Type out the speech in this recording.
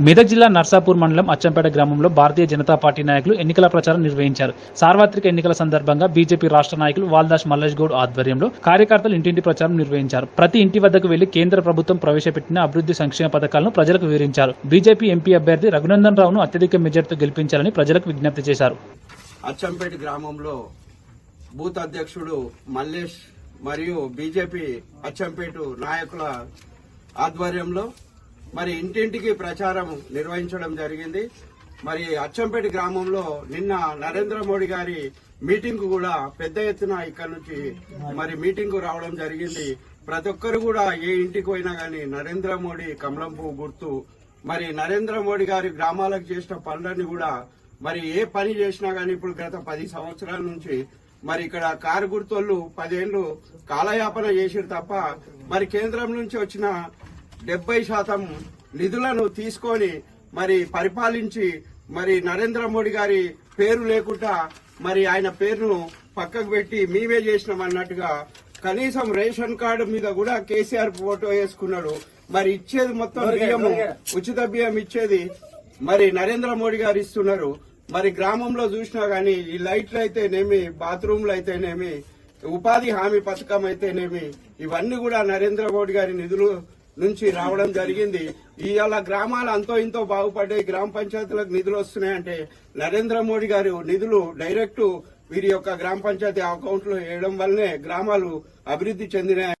మెదక్ జిల్లా నర్సాపూర్ మండలం అచ్చంపేట గ్రామంలో భారతీయ జనతా పార్టీ నాయకులు ఎన్నికల ప్రచారం నిర్వహించారు. సార్వత్రిక ఎన్నికల సందర్భంగా బీజేపీ రాష్ట్ర నాయకులు వాల్దాస్ మల్లేష్ గౌడ్ ఆధ్వర్యంలో కార్యకర్తలు ఇంటింటి ప్రచారం నిర్వహించారు. ప్రతి ఇంటి వద్దకు వెళ్ళి కేంద్ర ప్రభుత్వం ప్రవేశపెట్టిన అభివృద్ధి సంక్షేమ పథకాలను ప్రజలకు వివరించారు. బీజేపీ ఎంపీ అభ్యర్థి రఘునందన్ రావును అత్యధిక మెజార్టీతో గెలిపించాలని ప్రజలకు విజ్ఞప్తి చేశారు. అచ్చంపేట గ్రామంలో బూత్ అధ్యక్షుడు మల్లేష్ మరియు బీజేపీ అచ్చంపేట నాయకుల ఆధ్వర్యంలో మరి ఇంటింటికి ప్రచారం నిర్వహించడం జరిగింది. మరి అచ్చంపేట గ్రామంలో నిన్న నరేంద్ర మోడీ గారి మీటింగ్ కూడా పెద్ద ఎత్తున ఇక్కడ నుంచి మరి మీటింగ్ రావడం జరిగింది. ప్రతి ఒక్కరు కూడా ఏ ఇంటికి పోయినా కానీ నరేంద్ర మోడీ కమలం పువ్వు గుర్తు. మరి నరేంద్ర మోడీ గారి గ్రామాలకు చేసిన పనులన్నీ కూడా మరి ఏ పని చేసినా గానీ ఇప్పుడు గత పది సంవత్సరాల నుంచి మరి ఇక్కడ కారు గుర్తోళ్ళు పదేళ్ళు కాలయాపన చేసిరు తప్ప మరి కేంద్రం నుంచి వచ్చిన డెబ్బై శాతం నిధులను తీసుకొని మరి పరిపాలించి మరి నరేంద్ర మోడీ గారి పేరు లేకుండా మరి ఆయన పేరును పక్కకు పెట్టి మేమే చేసినాం అన్నట్టుగా కనీసం రేషన్ కార్డు మీద కూడా కేసీఆర్ ఫోటో వేసుకున్నాడు. మరి ఇచ్చేది మొత్తం బియ్యము ఉచిత బియ్యం ఇచ్చేది మరి నరేంద్ర మోడీ గారు ఇస్తున్నారు. మరి గ్రామంలో చూసినా గానీ ఈ లైట్లు అయితేనేమి బాత్రూమ్లు అయితేనేమి ఉపాధి హామీ పథకం అయితేనేమి ఇవన్నీ కూడా నరేంద్ర మోడీ గారి నిధులు నుంచి రావడం జరిగింది. ఇవాళ గ్రామాలు అంతో ఇంతో బాగుపడ్డాయి. గ్రామ పంచాయతీలకు నిధులు వస్తున్నాయంటే నరేంద్ర మోడీ గారు నిధులు డైరెక్ట్ వీరి యొక్క గ్రామ పంచాయతీ అకౌంట్లో వేయడం వల్లనే గ్రామాలు అభివృద్ధి చెందినాయి.